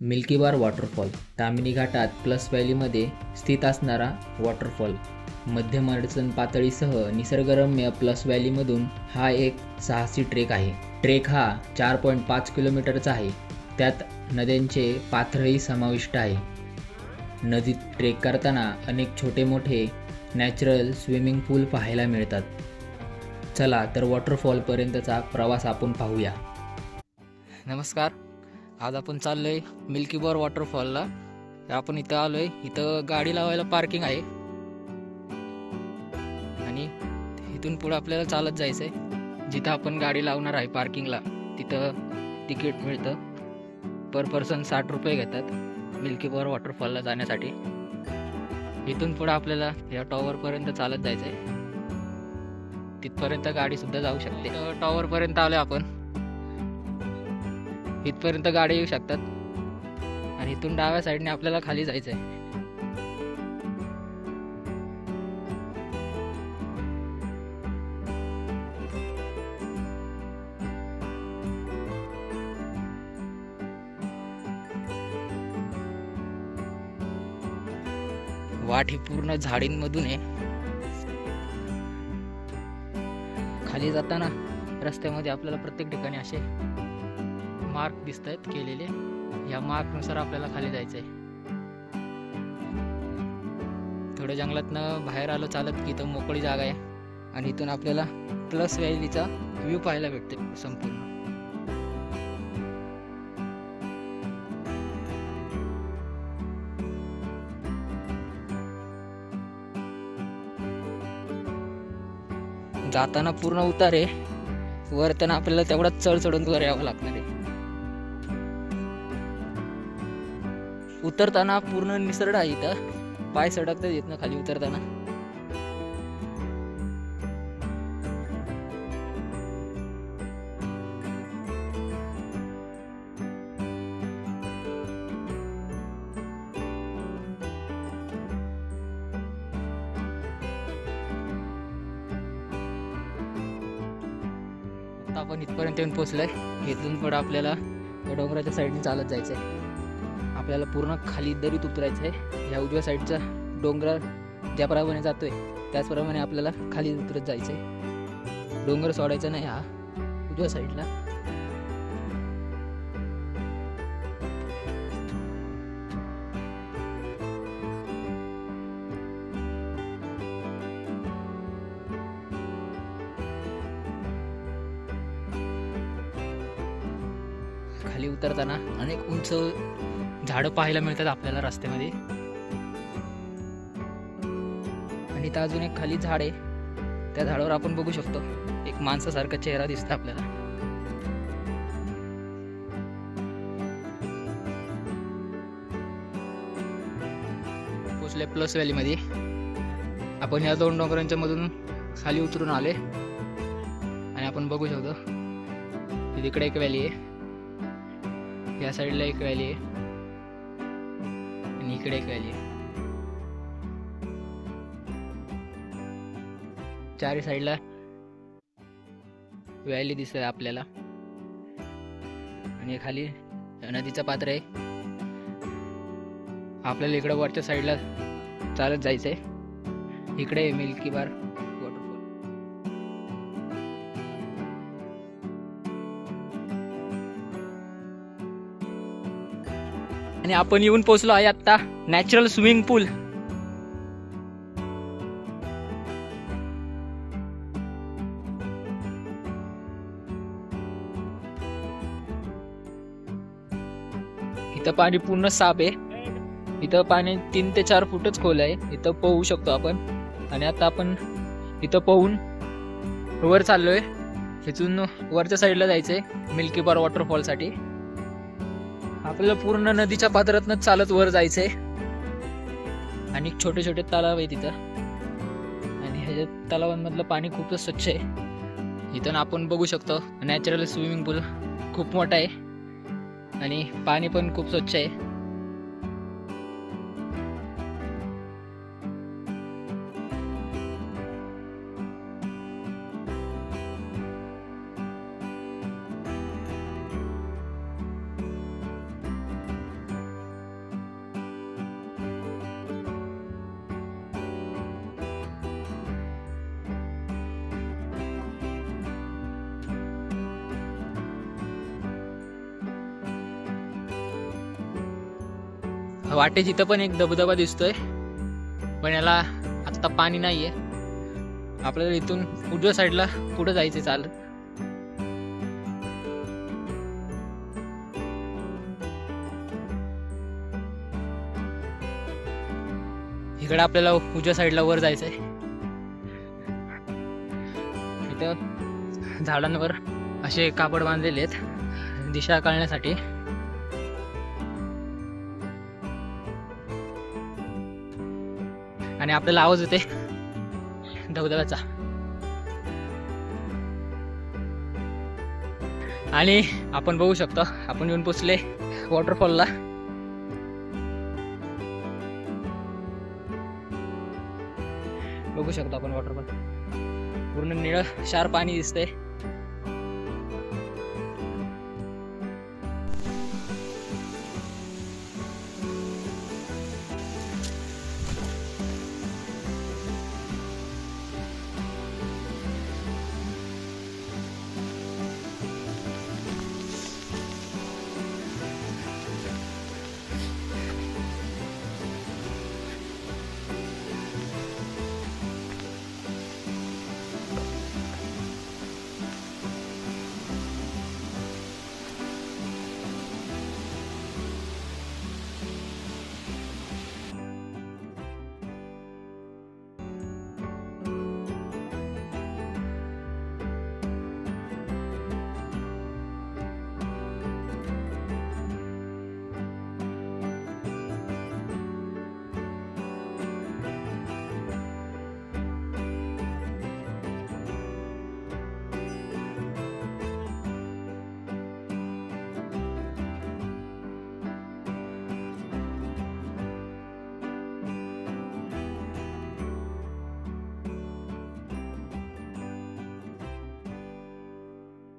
Milkybar waterfall Tamhini घाटात plus व्हॅलीमध्ये स्थित असणारा वॉटरफॉल. मध्यम अडचण पातळीसह निसर्गरम्य प्लस व्हॅलीमधून हा एक साहसी ट्रेक आहे. ट्रेक हा चार पॉईंट पाच किलोमीटरचा आहे. त्यात नद्यांचे पात्रही समाविष्ट आहे. नदीत ट्रेक करताना अनेक छोटे मोठे नॅचरल स्विमिंग पूल पाहायला मिळतात. चला तर वॉटरफॉलपर्यंतचा प्रवास आपण पाहूया. नमस्कार. आज आपण चाललोय मिल्की मिल्कीबॉर वॉटरफॉलला आपण इथं आलोय. इथं गाडी लावायला पार्किंग आहे. आणि इथून पुढे आपल्याला चालत जायचं आहे जिथं आपण गाडी लावणार आहे पार्किंगला तिथं तिकीट मिळतं. पर पर्सन साठ रुपये घेतात मिल्कीबॉर वॉटरफॉलला जाण्यासाठी. इथून पुढे आपल्याला या टॉवरपर्यंत चालत जायचं आहे तिथपर्यंत गाडीसुद्धा जाऊ शकते. टॉवरपर्यंत आलो आपण. इथपर्यंत गाड्या येऊ शकतात. आणि इथून डाव्या साईडने आपल्याला खाली जायचं आहे वाट ही पूर्ण झाडींमधून आहे. खाली जाताना रस्त्यामध्ये आपल्याला प्रत्येक ठिकाणी असे मार्क दिसत आहेत केलेले. या मार्कनुसार आपल्याला खाली जायचं आहे थोडं जंगलातनं बाहेर आलो चालत की इथं मोकळी जागा आहे. आणि इथून आपल्याला प्लस व्हॅलीचा व्ह्यू पाहायला भेटते संपूर्ण. जाताना पूर्ण उतार आहे वर त्यांना आपल्याला तेवढा चढ चढून वर यावं लागणार आहे. उतरताना पूर्ण निसरड आहे इथं. पाय सडकता येत ना खाली उतरताना. आपण इथपर्यंत येऊन पोहोचलोय. इथून पुढे आपल्याला डोंगराच्या साईडने चालत जायचं आहे आपल्याला पूर्ण खाली दरीत उतरायचं आहे. ह्या उजव्या साईडचा डोंगर ज्याप्रमाणे जातोय त्याचप्रमाणे आपल्याला खाली उतरत जायचं आहे डोंगर सोडायचा नाही हा उजव्या साईडला. खाली उतरताना अनेक उंच झाडं पाहायला मिळतात आपल्याला रस्त्यामध्ये. आणि इथं अजून एक खाली झाड आहे. त्या झाडावर आपण बघू शकतो. एक माणसासारखा चेहरा दिसतो आपल्याला. पोचले प्लस व्हॅलीमध्ये. आपण ह्या दोन डोंगरांच्या मधून खाली उतरून आले आणि आपण बघू शकतो. तिकडे एक व्हॅली आहे. या साईडला एक व्हॅली आहे. आणि इकडे एक चारी साईडला व्हॅली दिसत आपल्याला. आणि खाली नदीचं पात्र आहे. आपल्याला इकडं वरच्या साईडला चालत जायचंय. इकडे मिल्की बार. आणि आपण येऊन पोहोचलो आहे आता नॅचरल स्विमिंग पूल इथं पाणी पूर्ण साफ आहे. इथं पाणी तीन ते चार फुटच खोल आहे. इथं पोहू शकतो आपण. आणि आता आपण इथं पोहून वर चाललोय. इथून वरच्या साईडला जायचंय मिल्की बार वॉटरफॉलसाठी आपल्याला पूर्ण नदीच्या पात्रातनं चालत वर जायचंय. आणि छोटे छोटे तलाव आहे तिथं. आणि ह्याच्या तलावांमधलं पाणी खूपच स्वच्छ आहे. इथं आपण बघू शकतो नॅचरल स्विमिंग पूल खूप मोठा आहे. आणि पाणी पण खूप स्वच्छ आहे. वाटे जिथं पण एक धबधबा दिसतोय. पण याला आत्ता पाणी नाही आहे आपल्याला इथून उजव्या साईडला कुठं जायचं चालत. इकडे आपल्याला उजव्या साईडला वर जायचंय. इथं झाडांवर असे कापड बांधलेले आहेत. दिशा कळण्यासाठी आणि आपल्याला आवाज येते धबधब्याचा. आणि आपण बघू शकतो आपण येऊन पोचले वॉटरफॉलला बघू शकतो आपण वॉटरफॉल पूर्ण निळं शार पाणी दिसतंय.